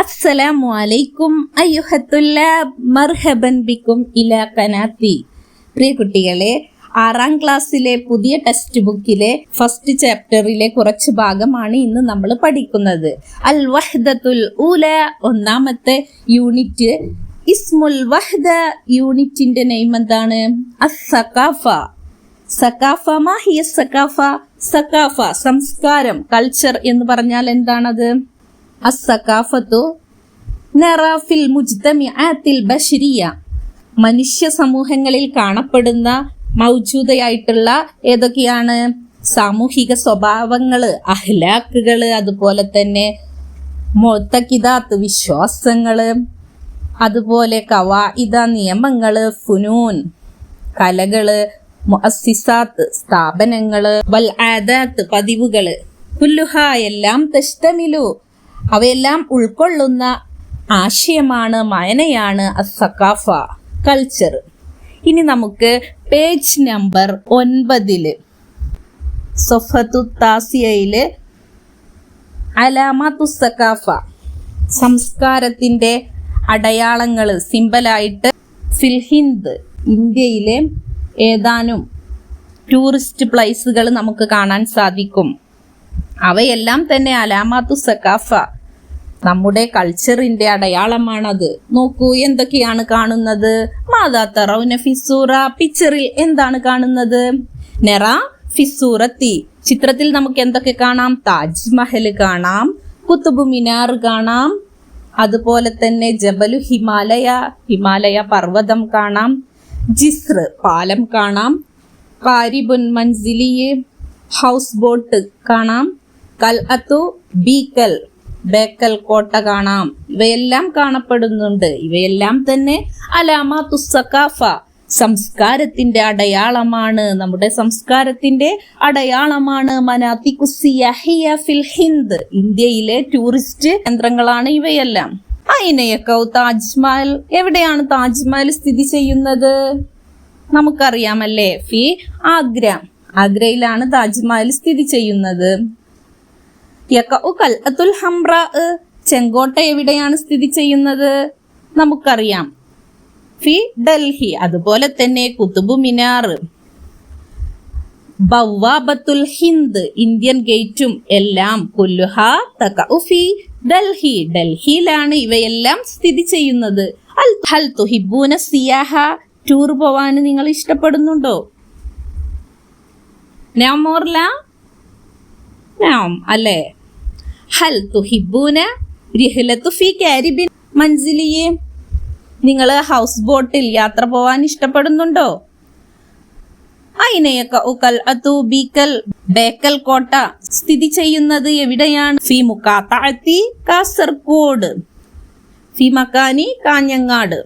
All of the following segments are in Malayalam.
അസ്സലാമു അലൈക്കും അയ്യുഹത്തുല്ലാബ് മർഹബൻ ബിക്കും ഇല കനാത്തി. പ്രിയ കുട്ടികളെ ആറാം ക്ലാസ്സിലെ പുതിയ ടെക്സ്റ്റ് ബുക്കിലെ ഫസ്റ്റ് ചാപ്റ്ററിലെ കുറച്ച് ഭാഗമാണ് ഇന്ന് നമ്മൾ പഠിക്കുന്നത്. അൽ വഹ്ദത്തുൽ ഊല ഒന്നാമത്തെ യൂണിറ്റ്. ഇസ്മുൽ വഹ്ദ യൂണിറ്റിന്റെ നെയിം എന്താണ്? അസഖാഫ സക്കാഫ മാഹിയ സക്കാഫ സക്കാഫ സംസ്കാരം കൾച്ചർ എന്ന് പറഞ്ഞാൽ എന്താണത്? അസക്കാഫത്തു നറാഫിൽ മുജ്തമിആത്തിൽ ബഷരിയ. മനുഷ്യ സമൂഹങ്ങളിൽ കാണപ്പെടുന്ന മൗജൂദയായിട്ടുള്ള ഏതൊക്കെയാണ്? സാമൂഹിക സ്വഭാവങ്ങൾ അഹ്ലാക്കുകൾ അതുപോലെ തന്നെ മൊത്തക്കിതാത്ത് വിശ്വാസങ്ങൾ അതുപോലെ കവായിദ നിയമങ്ങൾ ഫുനൂൻ കലകൾ മുഅസ്സിസാത്ത് സ്ഥാപനങ്ങൾ വൽ ആദാത്ത് പതിവുകൾ. കുല്ലുഹ എല്ലാം തെഷ്ടമിലു അവയെല്ലാം ഉൾക്കൊള്ളുന്ന ആശയമാണ് മയനയാണ് സക്കാഫ കൾച്ചർ ഇനി നമുക്ക് പേജ് നമ്പർ ഒൻപതിൽ. സൊഫത്തു താസിയയിൽ അലാമത്തു സക്കാഫ സംസ്കാരത്തിന്റെ അടയാളങ്ങൾ സിമ്പലായിട്ട് ഫിൽഹിന്ദ് ഇന്ത്യയിലെ ഏതാനും ടൂറിസ്റ്റ് പ്ലേസുകൾ നമുക്ക് കാണാൻ സാധിക്കും. അവയെല്ലാം തന്നെ അലാമാത്തു സക്കാഫ നമ്മുടെ കൾച്ചറിന്റെ അടയാളമാണത്. നോക്കൂ എന്തൊക്കെയാണ് കാണുന്നത്? മാതാ തറൗന ഫിസൂറ പിക്ചറിൽ എന്താണ് കാണുന്നത്? നെറ ഫിസൂറത്തി ചിത്രത്തിൽ നമുക്ക് എന്തൊക്കെ കാണാം? താജ്മഹൽ കാണാം കുത്തുബ് മിനാർ കാണാം അതുപോലെ തന്നെ ജബലു ഹിമാലയ ഹിമാലയ പർവതം കാണാം ജിസ്ർ പാലം കാണാം കാരിബുൻ മൻസിലിയെ ഹൗസ് ബോട്ട് കാണാം കൽ അത്തു ബീക്കൽ ബേക്കൽ കോട്ട കാണാം. ഇവയെല്ലാം കാണപ്പെടുന്നുണ്ട്. ഇവയെല്ലാം തന്നെ അലാമ തുസ്സഖാഫ സംസ്കാരത്തിന്റെ അടയാളമാണ്. നമ്മുടെ സംസ്കാരത്തിന്റെ അടയാളമാണ് ഫിൽ ഹിന്ദ്. ഇന്ത്യയിലെ ടൂറിസ്റ്റ് കേന്ദ്രങ്ങളാണ് ഇവയെല്ലാം. അയിനയക്കൗ താജ്മഹൽ എവിടെയാണ് താജ്മഹൽ സ്ഥിതി ചെയ്യുന്നത്? നമുക്കറിയാമല്ലേ? ഫി ആഗ്ര. ആഗ്രയിലാണ് താജ്മഹൽ സ്ഥിതി ചെയ്യുന്നത്. ഹംറ ചെങ്കോട്ട എവിടെയാണ് സ്ഥിതി ചെയ്യുന്നത്? നമുക്കറിയാം. ഫി ഡൽഹി അതുപോലെ തന്നെ കുത്തുബ് മിനാർ. ബവാബത്തുൽ ഹിന്ദ് ഇന്ത്യൻ ഗേറ്റും എല്ലാം കുല്ലുഹ തകഉ ഫി ഡൽഹി. ഡൽഹിയിലാണ് ഇവയെല്ലാം സ്ഥിതി ചെയ്യുന്നത്. അൽ ഹൽ തുഹിബൂന സിയാഹ ടൂർ പോവാൻ നിങ്ങൾ ഇഷ്ടപ്പെടുന്നുണ്ടോ? നോർല അല്ലേ? ഹൽ തുഹിബൂന റിഹ്ലത്തു ഫി കാരിബിൻ മൻസിലിയെ. നിങ്ങൾ ഹൗസ് ബോട്ടിൽ യാത്ര പോവാൻ ഇഷ്ടപ്പെടുന്നുണ്ടോ? അയിനയൊക്കെ ഉക്കൽ അതു ബീക്കൽ ബേക്കൽ കോട്ട സ്ഥിതി ചെയ്യുന്നത് എവിടെയാണ്? ഫി മുക്കാത്താഴ്ത്തി കാസർഗോഡ്. ഫി മക്കാനി കാഞ്ഞങ്ങാട്.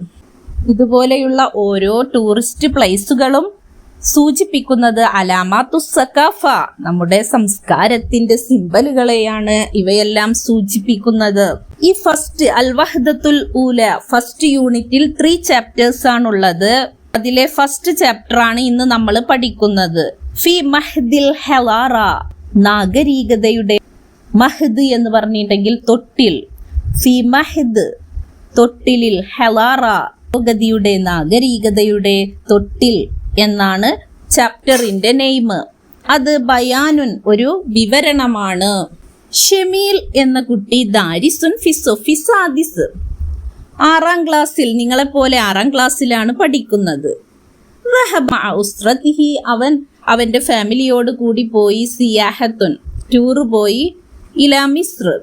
ഇതുപോലെയുള്ള ഓരോ ടൂറിസ്റ്റ് പ്ലേസുകളും സൂചിപ്പിക്കുന്നത് അലാമാത്തു സക്കാഫ നമ്മുടെ സംസ്കാരത്തിന്റെ സിമ്പലുകളെയാണ് ഇവയെല്ലാം സൂചിപ്പിക്കുന്നത്. ഈ ഫസ്റ്റ് അൽവഹദത്തുൽ ഊല ഫസ്റ്റ് യൂണിറ്റിൽ ത്രീ ചാപ്റ്റേഴ്സ് ആണുള്ളത്. അതിലെ ഫസ്റ്റ് ചാപ്റ്റർ ആണ് ഇന്ന് നമ്മൾ പഠിക്കുന്നത്. ഫി മഹദിൽ ഹെലാറ നാഗരികതയുടെ മഹദ് എന്ന് പറഞ്ഞിട്ടുണ്ടെങ്കിൽ തൊട്ടിൽ. ഫി മഹദ് തൊട്ടിലിൽ ഹെലാറ ഗതിയുടെ നാഗരികതയുടെ തൊട്ടിൽ. എന്നാണ് ചാപ്റ്ററിന്റെ നെയിം അത് ബയാനുൻ ഒരു വിവരണമാണ്. ഷെമീൽ എന്ന കുട്ടി ദാരിസുൻ ഫിസോ ഫിസാദിസ്. ആറാം ക്ലാസ്സിൽ നിങ്ങളെപ്പോലെ ആറാം ക്ലാസ്സിലാണ് പഠിക്കുന്നത്. അവൻ അവന്റെ ഫാമിലിയോട് കൂടി പോയി സിയാഹത്തുൻ ടൂർ പോയി ഇലാ മിസ്ർ.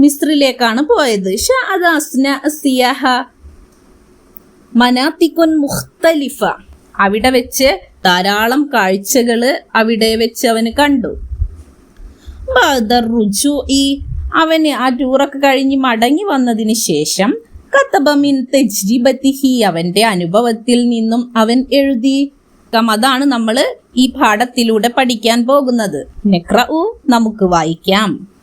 മിസ്രിലേക്കാണ് പോയത്. ഷാ അത് അസ്ന സിയാഹ മനാത്തിക്കുൻ മുഖ്തലിഫ. അവിടെ വെച്ച് ധാരാളം കാഴ്ചകൾ അവിടെ വെച്ച് അവന് കണ്ടു. റുജു ഈ അവന് ആ ടൂറൊക്കെ കഴിഞ്ഞ് മടങ്ങി വന്നതിന് ശേഷം കത്തബമിൻ തെജ്രിബത്തിഹി അവന്റെ അനുഭവത്തിൽ നിന്നും അവൻ എഴുതി. അതാണ് നമ്മൾ ഈ പാഠത്തിലൂടെ പഠിക്കാൻ പോകുന്നത്. നെക്രഉ നമുക്ക് വായിക്കാം.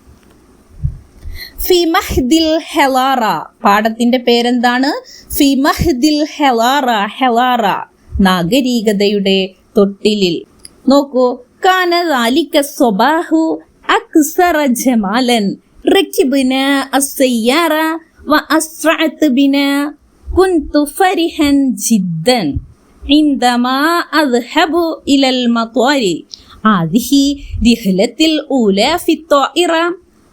ഫിമഹ്ദിൽ ഹെലാറ പാഠത്തിന്റെ പേരെന്താണ് ഫിമഹ്ദിൽ ഹെലാറ ഹെലാറ നാഗരികതയുടെ തൊട്ടിലിൽ നോക്കൂ കാന ദാലിക സ്വബാഹു അക്സറ ജമാലൻ ركبنا السيارة وأسرعت بنا كنت فرحا جدا عندما أذهب إلى المطار هذه رحلتي الأولى في الطائرة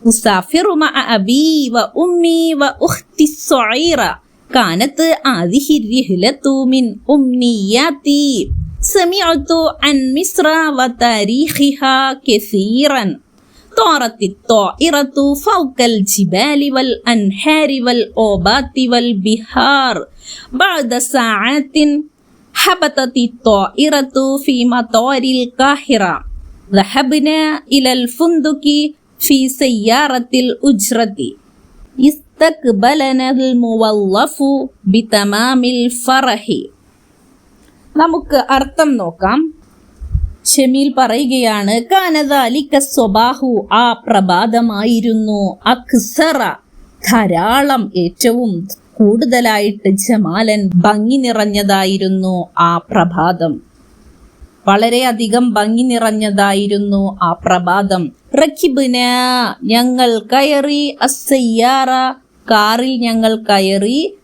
أسافر مع أبي وأمي وأختي الصغيرة. كانت هذه الرحلة من أمنياتي. سمعت عن مصر وتاريخها كثيرا. طارت الطائرة فوق الجبال والأنهار والأوبات والبحار. بعد ساعات هبطت الطائرة في مطار القاهرة. ذهبنا إلى الفندق ഫി സയ്യാറത്തിൽ ഉജ്റത്തി മുവല്ലഫു ബിതമാമിൽ നമുക്ക് അർത്ഥം നോക്കാം. ഷമീൽ പറയുകയാണ് കാനതാലിക്ക സ്വബാഹു ആ പ്രഭാതമായിരുന്നു അക്സറ ധാരാളം ഏറ്റവും കൂടുതലായിട്ട് ജമാലൻ ഭംഗി നിറഞ്ഞതായിരുന്നു ആ പ്രഭാതം. വളരെയധികം ഭംഗി നിറഞ്ഞതായിരുന്നു ആ പ്രഭാതം. റക്കിബിന ഞങ്ങൾ കയറി അസയ്യാറ കാറിൽ ഞങ്ങൾ കയറി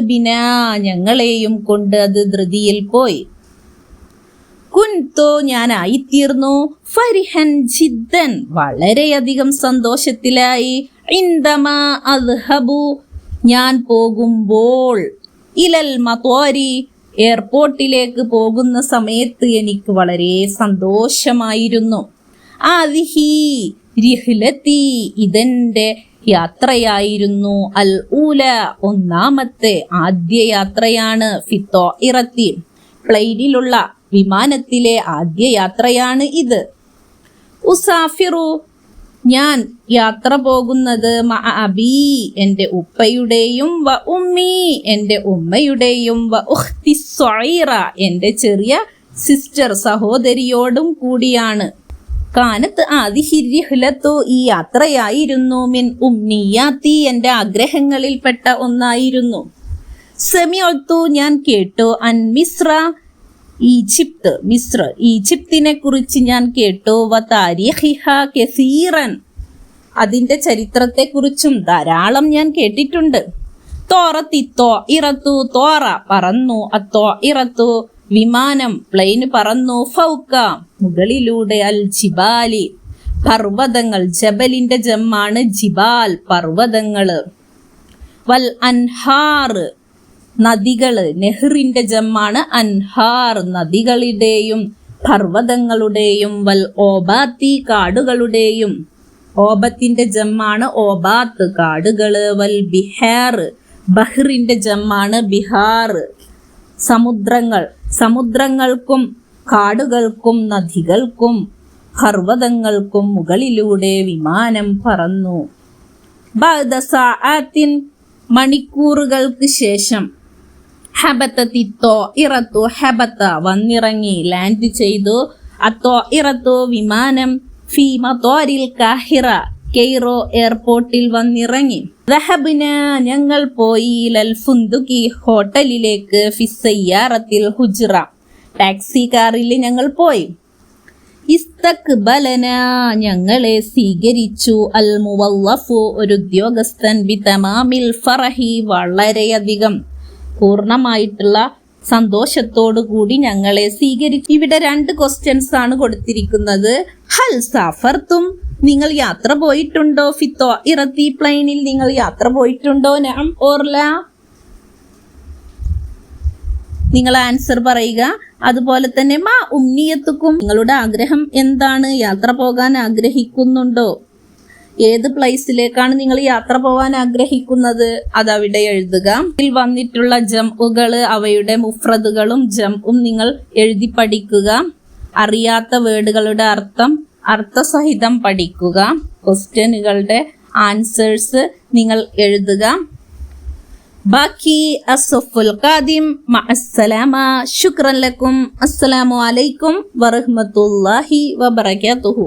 ബിന ഞങ്ങളെയും കൊണ്ട് അത് ധൃതിയിൽ പോയി. കുൻതോ ഞാനായിത്തീർന്നു. ഫരിഹൻ ജിദ്ദൻ വളരെയധികം സന്തോഷത്തിലായി. ഇന്ദമ അദ്ഹബു ഞാൻ പോകുമ്പോൾ ഇലൽ മത്തോരി എയർപോർട്ടിലേക്ക് പോകുന്ന സമയത്ത് എനിക്ക് വളരെ സന്തോഷമായിരുന്നു. ആദിഹി ഇതെന്റെ യാത്രയായിരുന്നു. അൽ ഊല ഒന്നാമത്തെ ആദ്യ യാത്രയാണ് ഫിത്തോ ഇറത്തി. പ്ലെയിനിലുള്ള വിമാനത്തിലെ ആദ്യ യാത്രയാണ് ഇത്. ഉസാഫിറു ഞാൻ യാത്ര പോകുന്നത് അബി എന്റെ ഉപ്പയുടെയും വ ഉമ്മി എന്റെ ഉമ്മയുടെയും വ ഉഹ്തി സ്വൈറ എന്റെ ചെറിയ സിസ്റ്റർ സഹോദരിയോടും കൂടിയാണ്. കാനത്ത് ആദിഹിര്യഹ്ലത്തു ഈ യാത്രയായിരുന്നു. മിൻ ഉമ്നിയാത്തി എന്റെ ആഗ്രഹങ്ങളിൽപ്പെട്ട ഒന്നായിരുന്നു. സെമിയൊത്തു ഞാൻ കേട്ടു അൻ മിശ്ര ഈജിപ്ത് മിശ്ര ഈജിപ്തിനെ കുറിച്ച് ഞാൻ കേട്ടു. വ താരിഹിഹ കെസീറൻ. അതിന്റെ ചരിത്രത്തെക്കുറിച്ചും ധാരാളം ഞാൻ കേട്ടിട്ടുണ്ട്. തോറത്തി തോ ഇറത്തു തോറ പറന്നു. അത്തോ ഇറത്തു വിമാനം പ്ലെയിന് പറന്നു. ഫൗക്ക മുകളിലൂടെ അൽ ജിബാലി. പർവതങ്ങൾ ജബലിന്റെ ജമ്മാണ് ജിബാൽ പർവതങ്ങൾ. വൽ അൻഹാർ നദികൾ. നെഹ്റിന്റെ ജമ്മാണ് അൻഹാർ. നദികളുടെയും പർവതങ്ങളുടെയും വൽ ഓബാത്തി കാടുകളുടെയും. ഓബത്തിന്റെ ജമ്മാണ് ഓബാത്ത്. കാടുകൾ വൽ ബിഹാർ. ബഹ്റിന്റെ ജമ്മാണ് ബിഹാർ. സമുദ്രങ്ങൾ. സമുദ്രങ്ങൾക്കും കാടുകൾക്കും നദികൾക്കും പർവതങ്ങൾക്കും മുകളിലൂടെ വിമാനം പറന്നു. മണിക്കൂറുകൾക്ക് ശേഷം ഹബത്തത്തി തിത്തോ ഇറത്തു ഹബത്ത. വന്നിറങ്ങി ലാൻഡ് ചെയ്തു. അത്തോ ഇറത്തു വിമാനം ഫി മത്തോരിൽ കാഹിറ. കെയ്റോ എയർപോർട്ടിൽ വന്നിറങ്ങി. ദഹബിന ഞങ്ങൾ പോയി ലൽഫുന്തുക്കി ഹോട്ടലിലേക്ക് ഫിസയ്യാറത്തിൽ ഹുജ്റ. ടാക്സി കാറിൽ ഞങ്ങൾ പോയി. ഇസ്തക്ബലന ഞങ്ങളെ സ്വീകരിച്ചു. അൽ മുവല്ലഫു ഒരു ഉദ്യോഗസ്ഥൻ ബി തമാമിൽ ഫറഹി വളരെയധികം. പൂർണമായിട്ടുള്ള സന്തോഷത്തോടു കൂടി ഞങ്ങളെ സ്വീകരിച്ചു ഇവിടെ രണ്ട് ക്വസ്റ്റ്യൻസ് ആണ് കൊടുത്തിരിക്കുന്നത്. ഹൽ സഫർത്തും നിങ്ങൾ യാത്ര പോയിട്ടുണ്ടോ? ഫിത്തോ ഇറത്തി പ്ലെയിനിൽ നിങ്ങൾ യാത്ര പോയിട്ടുണ്ടോ? നാം ഓർല. നിങ്ങൾ ആൻസർ പറയുക. അതുപോലെ തന്നെ മാ ഉമ്നിയത്തുക്കും നിങ്ങളുടെ ആഗ്രഹം എന്താണ്? യാത്ര പോകാൻ ആഗ്രഹിക്കുന്നുണ്ടോ? ഏത് പ്ലേസിലേക്കാണ് നിങ്ങൾ യാത്ര പോകാൻ ആഗ്രഹിക്കുന്നത് അതവിടെ എഴുതുക ഇതിൽ വന്നിട്ടുള്ള ജംഉകള് അവയുടെ മുഫ്രദുകളും ജംഉം നിങ്ങൾ എഴുതി പഠിക്കുക അറിയാത്ത വേർഡുകളുടെ അർത്ഥം അർത്ഥസഹിതം പഠിക്കുക ക്വസ്റ്റ്യനുകളുടെ ആൻസേഴ്സ് നിങ്ങൾ എഴുതുക باقي الصف القادم مع السلامة شكرا لكم السلام عليكم ورحمة الله وبركاته